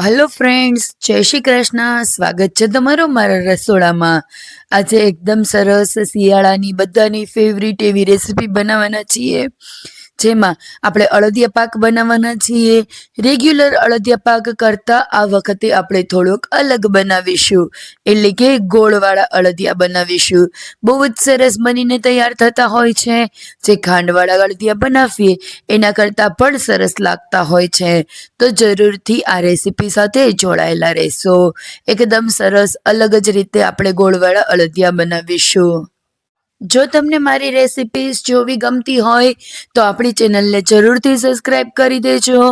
Hello friends જય શ્રી કૃષ્ણ. સ્વાગત છે તમારો મારા રસોડામાં. આજે એકદમ સરસ શિયાળાની બધાની ફેવરિટ એવી રેસીપી બનાવવાના છીએ. જેમાં આપણે અળદિયા પાક બનાવવાના છીએ. રેગ્યુલર અળદિયા પાક કરતાં આ વખતે આપણે થોડોક અલગ બનાવીશું. એટલે કે ગોળવાળા અળદિયા બનાવીશું. બહુ જ સરસ બનીને તૈયાર થતા હોય છે. જે ખાંડવાળા અળદિયા બનાવીએ, એના કરતાં પણ સરસ લાગતા હોય છે. તો જરૂરથી આ રેસીપી સાથે જોડાયેલા રહેશો. એકદમ સરસ, અલગ જ રીતે આપણે ગોળવાળા અળદિયા બનાવીશું. જો તમને મારી રેસિપીઝ જોવી ગમતી હોય, તો આપણી ચેનલને જરૂરથી સબસ્ક્રાઇબ કરી દેજો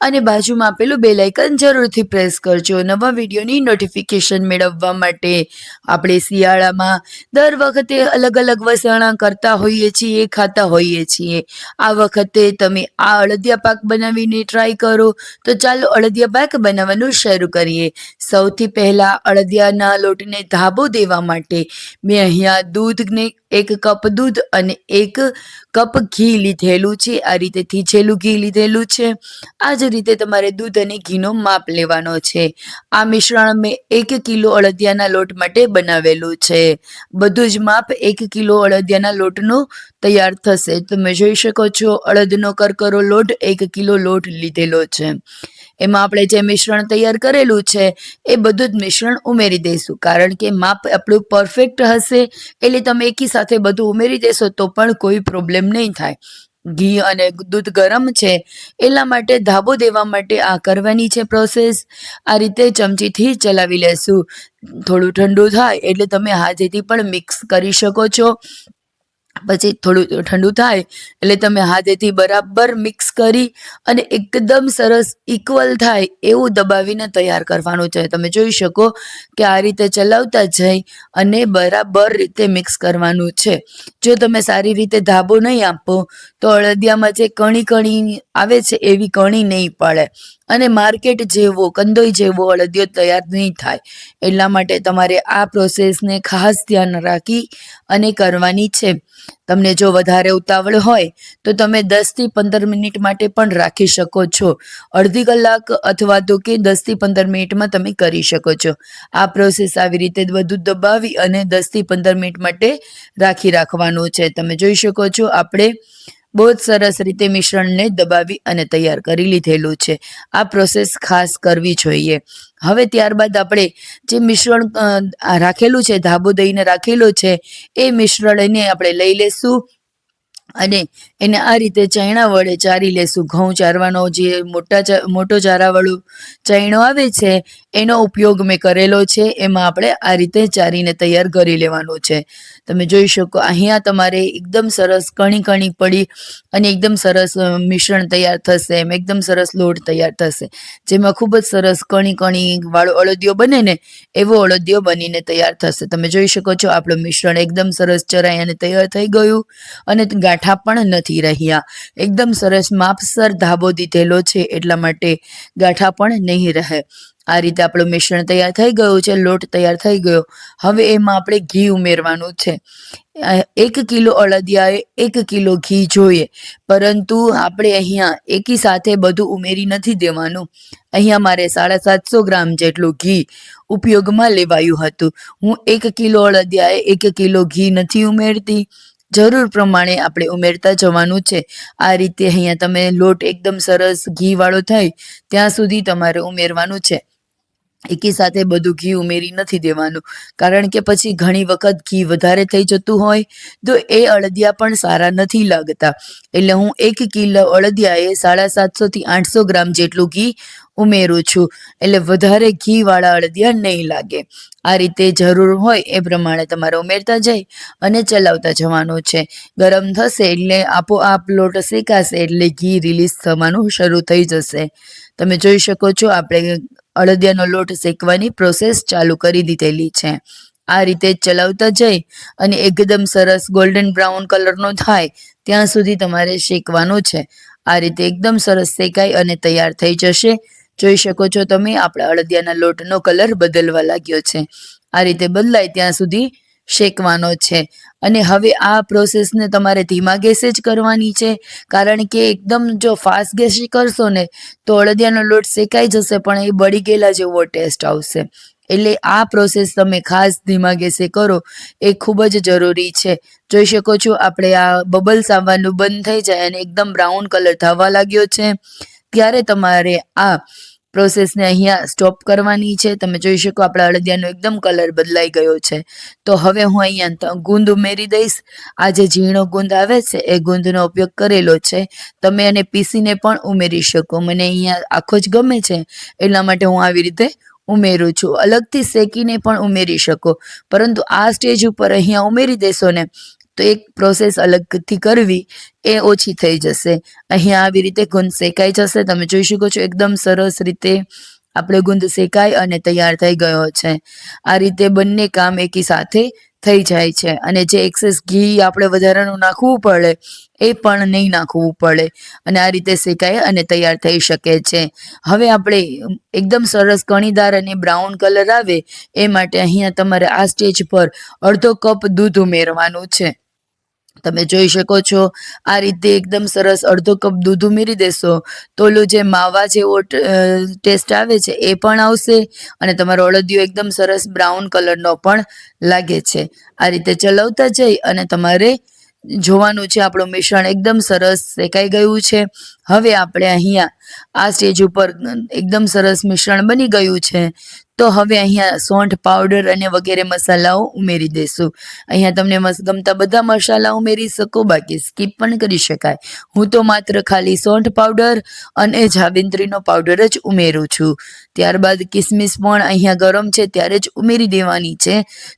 અને બાજુમાં આપેલું બેલ આઇકન જરૂરથી પ્રેસ કરજો. નવા વિડીયોની નોટિફિકેશન મેળવવા માટે આપણે શિયાળામાં દર વખતે અલગ અલગ વસાણા કરતા હોઈએ છીએ, ખાતા હોઈએ છીએ. આ વખતે તમે આ અળદિયા પાક બનાવીને ટ્રાય કરો, તો ચાલો અળદિયા પાક બનાવવાનું શરૂ કરીએ. સૌથી પહેલાં અળદિયાના લોટને ધાબો દેવા માટે મેં અહીંયા દૂધને એક કપ દૂધ અને એક કપ ઘી લીધેલું છે, આ રીતે થીજેલું ઘી લીધેલું છે. આ જ રીતે તમારે દૂધ અને ઘીનો માપ લેવાનો છે. આ મિશ્રણ મેં એક કિલો અળદિયાના લોટ માટે બનાવેલું છે. બધું જ માપ એક કિલો અળદિયાના લોટનું તૈયાર થશે. તમે જોઈ શકો છો અડદનો કરકરો લોટ એક કિલો લોટ લીધેલો છે. એમાં આપણે જે મિશ્રણ તૈયાર કરેલું છે, એ બધું જ મિશ્રણ ઉમેરી દઈશું. કારણ કે માપ આપણું પરફેક્ટ હશે. એટલે તમે એકી સાથે બધું ઉમેરી દેશો તો પણ કોઈ પ્રોબ્લેમ નહીં થાય. ઘી અને દૂધ ગરમ છે એટલા માટે ધાબો દેવા માટે આ કરવાની છે પ્રોસેસ આ રીતે ચમચીથી ચલાવી લેશું. થોડું ઠંડુ થાય એટલે તમે હાથેથી પણ મિક્સ કરી શકો છો. પછી થોડું ઠંડુ થાય એટલે તમે હાથેથી બરાબર મિક્સ કરી અને એકદમ સરસ ઇક્વલ થાય એવું દબાવીને તૈયાર કરવાનું છે. તમે જોઈ શકો કે આ રીતે ચલાવતા જઈ અને બરાબર રીતે મિક્સ કરવાનું છે. જો તમે સારી રીતે ધાબો નહીં આપો, તો અળદિયામાં જે કણી કણી આવે છે, એવી કણી નહીં પડે. અને માર્કેટ જેવો, કંદોઈ જેવો અળદિયો તૈયાર નહીં થાય. એટલા માટે તમારે આ પ્રોસેસને ખાસ ધ્યાન રાખી અને કરવાની છે. તમને જો વધારે ઉતાવળ હોય, તો તમે દસથી પંદર મિનિટ માટે પણ રાખી શકો છો. અડધી કલાક અથવા તો કે દસથી પંદર મિનિટમાં તમે કરી શકો છો. આ પ્રોસેસ આવી રીતે બધું દબાવી અને દસથી પંદર મિનિટ માટે રાખી રાખવાનું છે. તમે જોઈ શકો છો, આપણે બહુ જ સરસ રીતે મિશ્રણને દબાવી અને તૈયાર કરી લીધેલું છે. આ પ્રોસેસ ખાસ કરવી જોઈએ. હવે ત્યારબાદ આપણે જે મિશ્રણ રાખેલું છે, ધાબો દઈને રાખેલો છે, એ મિશ્રણને આપણે લઈ લેશું અને એને આ રીતે ચૈણા વડે ચારી લેશું. ઘઉં ચારવાનો જે મોટા મોટો ચારાવાળું ચૈણો આવે છે એનો ઉપયોગ મેં કરેલો છે, એમાં આપણે આ રીતે ચારીને તૈયાર કરી લેવાનું છે. તમે જોઈ શકો, અહીંયા તમારે એકદમ સરસ કણી કણી પડી અને એકદમ સરસ મિશ્રણ તૈયાર થશે, એમ એકદમ સરસ લોટ તૈયાર થશે. જેમાં ખૂબ જ સરસ કણી કણી વાળો અળદિયો બને ને, એવો અળદિયો બનીને તૈયાર થશે. તમે જોઈ શકો છો, આપણું મિશ્રણ એકદમ સરસ ચરાઈ અને તૈયાર થઈ ગયું અને ગાંઠા પણ નથી રહ્યા. એકદમ સરસ માપસર ધાબો દીધેલો છે, એટલા માટે ગાંઠા પણ નહીં રહે. આ રીતે આપણું મિશ્રણ તૈયાર થઈ ગયું છે, લોટ તૈયાર થઈ ગયો. હવે એમાં આપણે ઘી ઉમેરવાનું છે. એક કિલો અળદિયાએ એક કિલો ઘી જોઈએ. પરંતુ આપણે અહીંયા એકી સાથે બધું ઉમેરી નથી દેવાનું. અહીંયા મારે સાડા સાતસો ગ્રામ જેટલું ઘી ઉપયોગમાં લેવાયું હતું. હું એક કિલો અળદિયાએ એક કિલો ઘી નથી ઉમેરતી. જરૂર પ્રમાણે આપણે ઉમેરતા જવાનું છે. આ રીતે અહીંયા તમે લોટ એકદમ સરસ ઘી વાળો થાય ત્યાં સુધી તમારે ઉમેરવાનું છે. એકી સાથે બધું ઘી ઉમેરી નથી દેવાનું. કારણ કે પછી ઘણી વખત ઘી વધારે થઈ જતું હોય, તો એ અળદિયા પણ સારા નથી લાગતા. એટલે હું એક કિલો અળદિયાએ સાડા સાતસોથી આઠસો ગ્રામ જેટલું ઘી ઉમેરું છું. એટલે વધારે ઘીવાળા અળદિયા નહીં લાગે. આ રીતે જરૂર હોય એ પ્રમાણે તમારે ઉમેરતા જઈ અને ચલાવતા જવાનું છે. ગરમ થશે એટલે આપોઆપ લોટ શેકાશે એટલે ઘી રિલીઝ થવાનું શરૂ થઈ જશે. તમે જોઈ શકો છો, આપણે અળદિયાનો લોટ શેકવાની પ્રોસેસ ચાલુ કરી દીધેલી છે. આ રીતે ચલાવતા જઈ અને એકદમ સરસ ગોલ્ડન બ્રાઉન કલરનો થાય ત્યાં સુધી તમારે શેકવાનું છે. આ રીતે એકદમ સરસ શેકાય અને તૈયાર થઈ જશે. જોઈ શકો છો તમે આપણા અળદિયાના લોટનો કલર બદલવા લાગ્યો છે. આ રીતે બદલાય ત્યાં સુધી શેકવાનો છે. અને હવે આ પ્રોસેસને તમારે ધીમા ગેસે જ કરવાની છે. કારણ કે એકદમ જો ફાસ્ટ ગેસે કરશો ને તો અળદિયાનો લોટ શેકાઈ જશે, પણ એ બળી ગયેલા જેવો ટેસ્ટ આવશે. એટલે આ પ્રોસેસ તમે ખાસ ધીમા ગેસે કરો. એ ખૂબ જ જરૂરી છે. જોઈ શકો છો, આપણે આ બબલ્સ આવવાનું બંધ થઈ જાય અને એકદમ બ્રાઉન કલર થવા લાગ્યો છે. ત્યારે તમારે આ પ્રોસેસને અહીંયા સ્ટોપ કરવાની છે. તમે જોઈ શકો આપણા અળદિયાનો એકદમ કલર બદલાઈ ગયો છે. તો હવે હું અહીંયા ગુંદ ઉમેરી દઈશ. આ જે ઝીણો ગુંદ આવે છે, એ ગુંદનો ઉપયોગ કરેલો છે. તમે એને પીસીને પણ ઉમેરી શકો. મને અહીંયા આખો જ ગમે છે, એટલા માટે હું આવી રીતે ઉમેરું છું. અલગથી શેકીને પણ ઉમેરી શકો. પરંતુ આ સ્ટેજ ઉપર અહીંયા ઉમેરી દેશો ને તો એક પ્રોસેસ અલગથી કરવી એ ઓછી થઈ જશે. અહીંયા આવી રીતે ગુંદ શેકાઈ જશે. તમે જોઈ શકો છો એકદમ સરસ રીતે આપણે ગુંદ શેકાય અને તૈયાર થઈ ગયો છે. આ રીતે બંને કામ એકી સાથે થઈ જાય છે. અને જે એક્સેસ ઘી આપણે વધારાનું નાખવું પડે, એ પણ નહીં નાખવું પડે. અને આ રીતે શેકાય અને તૈયાર થઈ શકે છે. હવે આપણે એકદમ સરસ કણીદાર અને બ્રાઉન કલર આવે, એ માટે અહીંયા તમારે આ સ્ટેજ પર અડધો કપ દૂધ ઉમેરવાનું છે. તમે જોઈ શકો છો, આ રીતે એકદમ સરસ અડધો કપ દૂધ ઉમેરી દેશો, તો ઓલું જે માવા જેવો ટેસ્ટ આવે છે એ પણ આવશે અને તમારો અળદિયો એકદમ સરસ બ્રાઉન કલરનો પણ લાગે છે. આ રીતે ચલાવતા જઈ અને તમારે જોવાનું છે આપણું મિશ્રણ એકદમ સરસ શેકાઈ ગયું છે. હવે આપણે અહીંયા આ સ્ટેજ ઉપર એકદમ સરસ મિશ્રણ બની ગયું છે. તો હવે અહીંયા સોંઠ, પાવડર અને વગેરે મસાલાઓ ઉમેરી દઈશું અહીંયા તમને ગમતા બધા મસાલા ઉમેરી શકો, બાકી સ્કીપ પણ કરી શકાય. હું તો માત્ર ખાલી સોંઠ, પાવડર અને જાવિત્રીનો પાવડર જ ઉમેરું છું. ત્યારબાદ કિસમિસ પણ અહીંયા ગરમ છે, ત્યારે જ ઉમેરી દેવાની છે.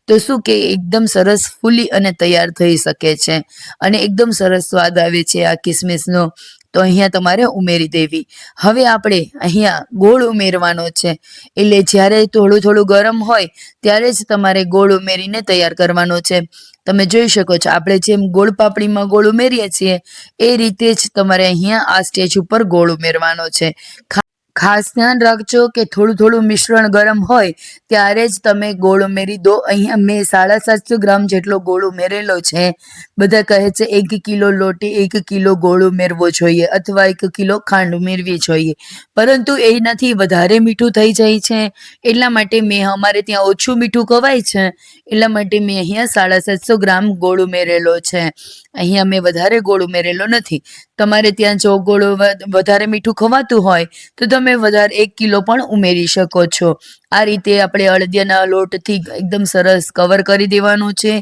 તો શું કે એકદમ સરસ ફૂલી અને તૈયાર થઈ શકે છે. અને એકદમ સરસ સ્વાદ આવે છે આ કિસમિસનો. તો અહીંયા તમારે ઉમેરી દેવી. હવે આપણે અહીંયા ગોળ ઉમેરવાનો છે. એટલે જ્યારે થોડું થોડું ગરમ હોય, ત્યારે જ તમારે ગોળ ઉમેરીને તૈયાર કરવાનો છે. તમે જોઈ શકો છો, આપણે જેમ ગોળ પાપડીમાં ગોળ ઉમેરીએ છીએ, એ રીતે જ તમારે અહીંયા આ સ્ટેજ ઉપર ગોળ ઉમેરવાનો છે. ખાસ ધ્યાન રાખજો કે થોડું થોડું મિશ્રણ ગરમ હોય, ત્યારે જ તમે ગોળ ઉમેરી દો. અહીંયા મેં સાડા સાતસો ગ્રામ જેટલો ગોળ ઉમેરેલો છે. બધા કહે છે, એક કિલો લોટી, એક કિલો ગોળ ઉમેરવો જોઈએ અથવા એક કિલો ખાંડ ઉમેરવી જોઈએ. પરંતુ એનાથી વધારે મીઠું થઈ જાય છે. એટલા માટે મેં અમારે ત્યાં ઓછું મીઠું ખવાય છે. એટલા માટે મેં અહીંયા સાડા સાતસો ગ્રામ ગોળ ઉમેરેલો છે. અહીંયા મેં વધારે ગોળ ઉમેરેલો નથી. તમારે ત્યાં જો ગોળો વધારે મીઠું ખવાતું હોય, તો તમે વધારે એક કિલો પણ ઉમેરી શકો છો. આ રીતે આપણે અળદિયાના લોટથી એકદમ સરસ કવર કરી દેવાનું છે.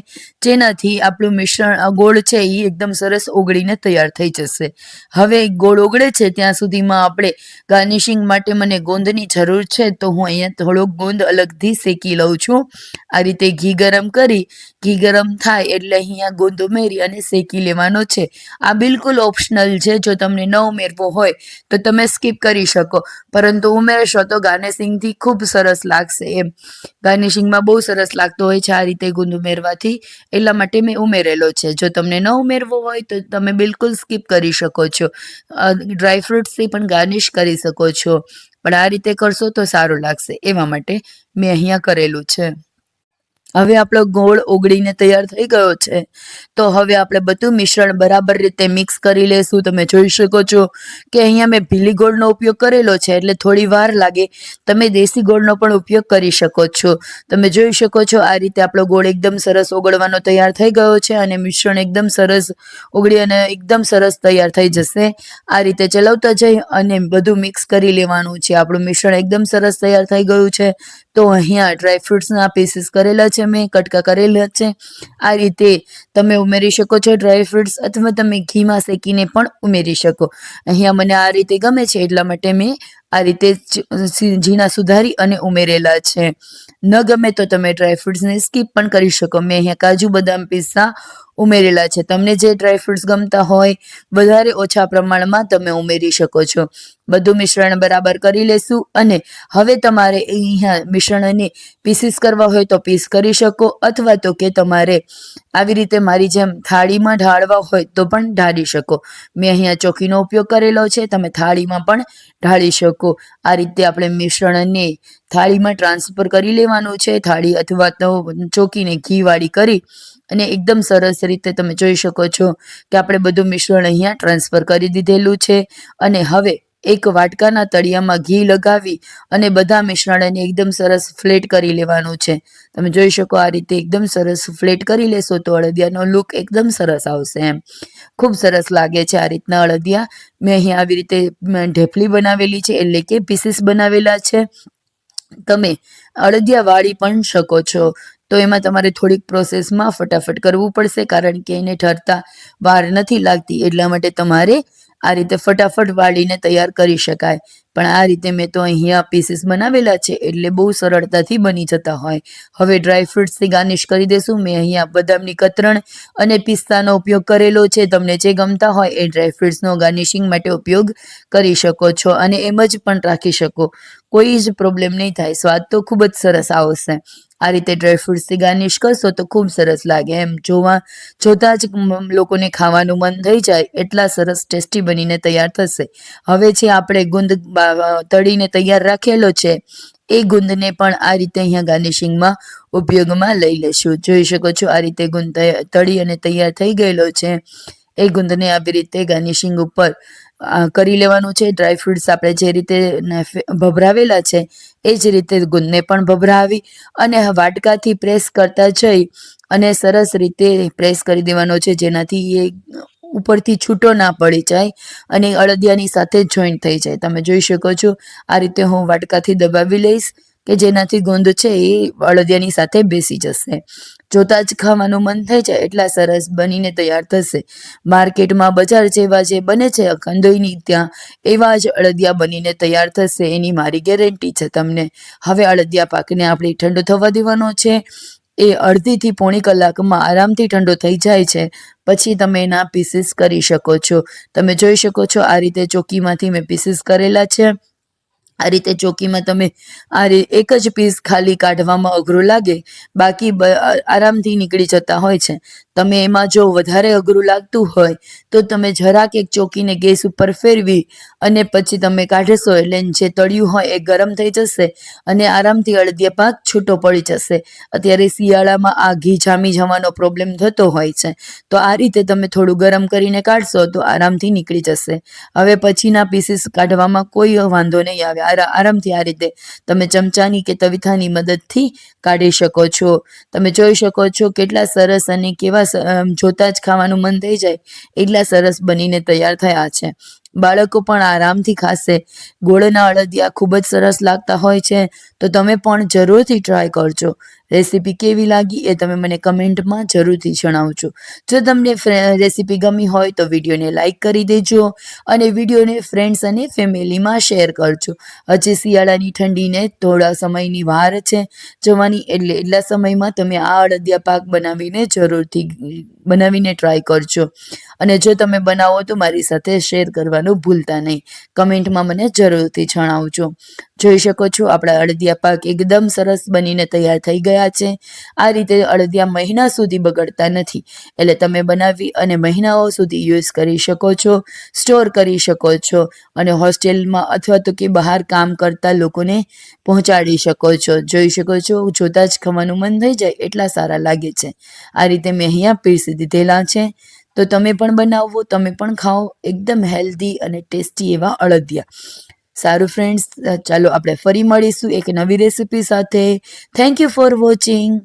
જેનાથી આપણું મિશ્રણ ગોળ છે એ એકદમ સરસ ઓગળીને તૈયાર થઈ જશે. હવે ગોળ ઓગળે છે ત્યાં સુધીમાં આપણે ગાર્નિશિંગ માટે મને ગોંદની જરૂર છે તો હું અહીંયા થોડોક ગોંદ અલગથી શેકી લઉં છું. આ રીતે ઘી ગરમ કરી, ઘી ગરમ થાય એટલે અહીંયા ગોંદ ઉમેરી અને શેકી લેવાનો છે. આ બિલકુલ ઓપ્શનલ છે, જો તમને ન ઉમેરવો હોય તો તમે સ્કીપ કરી શકો. પરંતુ ઉમેરશો તો ગાર્નિશિંગથી ખૂબ સરસ લાગશે એમ. ગાર્નિશિંગમાં બહુ સરસ લાગતો હોય છે આ રીતે ગુંદ ઉમેરવાથી એટલા માટે મેં ઉમેરેલો છે. જો તમને ન ઉમેરવો હોય તો તમે બિલકુલ સ્કીપ કરી શકો છો. ડ્રાય ફ્રૂટ્સથી પણ ગાર્નિશ કરી શકો છો. પણ આ રીતે કરશો તો સારું લાગશે. એવા માટે મેં અહીંયા કરેલું છે. હવે આપણો ગોળ ઓગળીને તૈયાર થઈ ગયો છે. તો હવે આપણે બધું મિશ્રણ બરાબર રીતે મિક્સ કરી લેશું. તમે જોઈ શકો છો કે અહીંયા મેં ભીલી ગોળનો ઉપયોગ કરેલો છે, એટલે થોડી વાર લાગે. તમે દેશી ગોળનો પણ ઉપયોગ કરી શકો છો. તમે જોઈ શકો છો આ રીતે આપણો ગોળ એકદમ સરસ ઓગળવાનો તૈયાર થઈ ગયો છે અને મિશ્રણ એકદમ સરસ ઓગળી અને એકદમ સરસ તૈયાર થઈ જશે. આ રીતે ચલાવતા જઈ અને બધું મિક્સ કરી લેવાનું છે. આપણું મિશ્રણ એકદમ સરસ તૈયાર થઈ ગયું છે. તો અહીંયા ડ્રાયફ્રૂટ્સના પીસીસ કરેલા છે. મેં કટકા કરેલા છે. આ રીતે તમે ઉમેરી શકો છો ડ્રાય ફ્રૂટ્સ અથવા તમે ઘીમાં શેકીને પણ ઉમેરી શકો. અહીંયા મને આ રીતે ગમે છે એટલા માટે મેં આ રીતે ઝીણા સુધારી અને ઉમેરેલા છે. ન ગમે તો તમે ડ્રાય ફ્રૂટ્સને સ્કીપ પણ કરી શકો. મેં અહીંયા કાજુ બદામ પિસ્તા ઉમેરેલા છે. તમને જે ડ્રાયફ્રૂટ્સ ગમતા હોય, વધારે ઓછા પ્રમાણમાં તમે ઉમેરી શકો છો. બધું મિશ્રણ બરાબર કરી લેશું અને હવે તમારે અહીંયા મિશ્રણને પીસીસ કરવા હોય તો પીસ કરી શકો અથવા તો કે તમારે આવી રીતે મારી જેમ થાળીમાં ઢાળવા હોય તો પણ ઢાળી શકો. મેં અહીંયા ચોકીનો ઉપયોગ કરેલો છે, તમે થાળીમાં પણ ઢાળી શકો. આ રીતે આપણે મિશ્રણને થાળીમાં ટ્રાન્સફર કરી લેવાનું છે. થાળી અથવા તો ચોકીને ઘીવાળી કરી અને એકદમ સરસ રીતે તમે જોઈ શકો છો કે આપણે બધું મિશ્રણ અહીંયા ટ્રાન્સફર કરી દીધેલું છે. અને હવે એક વાટકાના તળિયામાં ઘી લગાવી અને બધા મિશ્રણને એકદમ સરસ ફ્લેટ કરી લેવાનું છે. તમે જોઈ શકો આ રીતે એકદમ સરસ ફ્લેટ કરી લેશો તો અળદિયાનો લુક એકદમ સરસ આવશે એમ. ખૂબ સરસ લાગે છે આ રીતના અળદિયા. મેં અહીંયા આવી રીતે ઢેફલી બનાવેલી છે એટલે કે પીસીસ બનાવેલા છે. તમે અળદિયા વાળી પણ શકો છો. તો એમાં તમારે થોડીક પ્રોસેસમાં ફટાફટ કરવું પડશે, કારણ કે એને ઠરતા વાર નથી લાગતી. એટલા માટે તમારે આ રીતે ફટાફટ વાળીને તૈયાર કરી શકાય. પણ આ રીતે મેં તો અહીંયા પીસીસ બનાવેલા છે, એટલે બહુ સરળતાથી બની જતા હોય. હવે ડ્રાય ફ્રૂટ્સથી ગાર્નિશ કરી દેશું. મેં અહીંયા બદામની કતરણ અને પિસ્તાનો ઉપયોગ કરેલો છે. તમને જે ગમતા હોય એ ડ્રાય ફ્રૂટ્સનો ગાર્નિશિંગ માટે ઉપયોગ કરી શકો છો અને એમ જ પણ રાખી શકો. કોઈ જ પ્રોબ્લેમ નહીં થાય. સ્વાદ તો ખૂબ જ સરસ આવશે. આ રીતે ડ્રાયફ્રૂટ્સથી ગાર્નિશ કરશો તો ખૂબ સરસ લાગે. એમ જોવા, જોતાં જ લોકોને ખાવાનું મન થઈ જાય, એટલા સરસ ટેસ્ટી બનીને તૈયાર થશે. હવે છે આપણે ગુંદ તળીને તૈયાર રાખેલો છે, એ ગુંદને પણ આ રીતે અહીંયા ગાર્નિશિંગમાં ઉપયોગમાં લઈ લેશું. જોઈ શકો છો આ રીતે ગુંદ તળી અને તૈયાર થઈ ગયેલો છે. એ ગુંદને આવી રીતે ગાર્નિશિંગ ઉપર કરી લેવાનું છે. ડ્રાય ફ્રૂટ્સ આપણે જે રીતે ભભરાવેલા છે, એ જ રીતે ગુંદને પણ ભભરાવી અને વાટકાથી પ્રેસ કરતા જઈ અને સરસ રીતે પ્રેસ કરી દેવાનો છે, જેનાથી એ ઉપરથી છૂટો ના પડી જાય અને અળદિયાની સાથે જ જોઈન્ટ થઈ જાય. તમે જોઈ શકો છો, આ રીતે હું વાટકાથી દબાવી લઈશ કે જેનાથી ગુંદ છે, એ અળદિયાની સાથે બેસી જશે. જોતાં જ ખાવાનું મન થઈ જાય એટલા સરસ બનીને તૈયાર થશે. માર્કેટમાં બજાર જેવા જે બને છે કંદોઈની ત્યાં એવા જ અળદિયા બનીને તૈયાર થશે એની મારી ગેરંટી છે તમને. હવે અળદિયા પાકને આપણે ઠંડો થવા દેવાનો છે. એ અડધીથી પોણી કલાકમાં આરામથી ઠંડો થઈ જાય છે. પછી તમે એના પીસીસ કરી શકો છો. તમે જોઈ શકો છો આ રીતે ચોકીમાંથી મેં પીસીસ કરેલા છે. આ રીતે ચોકીમાં તમે આ એક જ પીસ ખાલી કાઢવામાં અઘરું લાગે, બાકી આરામથી નીકળી જતા હોય છે. તમે એમાં જો વધારે અઘરું લાગતું હોય, તો તમે જરાક એક ચોકીને ગેસ ઉપર ફેરવી અને પછી તમે કાઢશો એટલે જે તળિયું હોય એ ગરમ થઈ જશે અને આરામથી અળદિયા પાક છૂટો પડી જશે. અત્યારે શિયાળામાં આ ઘી જામી જવાનો પ્રોબ્લેમ થતો હોય છે. તો આ રીતે તમે થોડું ગરમ કરીને કાઢશો તો આરામથી નીકળી જશે. હવે પછીના પીસીસ કાઢવામાં કોઈ વાંધો નહીં આવે. આરામથી આ રીતે તમે ચમચાની કે તવિથાની મદદથી કાઢી શકો છો. તમે જોઈ શકો છો કેટલા સરસ અને કેવા જોતા જ ખાવાનું મન થઈ જાય એટલા સરસ બનીને તૈયાર થયા છે. બાળકો પણ આરામથી ખાશે. ગોળના અળદિયા ખૂબ જ સરસ લાગતા હોય છે, તો તમે પણ જરૂરથી ટ્રાય કરજો. રેસીપી કેવી લાગી એ તમે મને કમેન્ટમાં જરૂરથી જણાવજો. જો તમને રેસીપી ગમી હોય તો વિડીયોને લાઈક કરી દેજો અને વિડીયોને ફ્રેન્ડ્સ અને ફેમિલીમાં શેર કરજો. હજી શિયાળાની ઠંડીને થોડા સમયની વાર છે, જવાની એટલે એટલા સમયમાં તમે આ અડદિયા પાક બનાવીને જરૂરથી, બનાવીને ટ્રાય કરજો. અને જો તમે બનાવો તો મારી સાથે શેર કરવાનું ભૂલતા નહીં. કમેન્ટમાં મને જરૂરથી જણાવજો. જોઈ શકો છો, આપણા અડદિયા પાક એકદમ સરસ બનીને તૈયાર થઈ ગયા છે. આ રીતે અડદિયા મહિના સુધી બગડતા નથી. એટલે તમે બનાવી અને મહિનાઓ સુધી યુઝ કરી શકો છો, સ્ટોર કરી શકો છો અને હોસ્ટેલમાં અથવા તો કે બહાર કામ કરતા લોકોને પહોંચાડી શકો છો. જોઈ શકો છો, જોતાં જ ખાવાનું મન થઈ જાય એટલા સારા લાગે છે. આ રીતે મેં અહીંયા પીરસી દીધેલા છે. તો તમે પણ બનાવો, તમે પણ ખાઓ, એકદમ હેલ્ધી અને ટેસ્ટી એવા અળદિયા. સારું ફ્રેન્ડ્સ ચાલો આપણે ફરી મળીશું એક નવી રેસિપી સાથે. Thank you for watching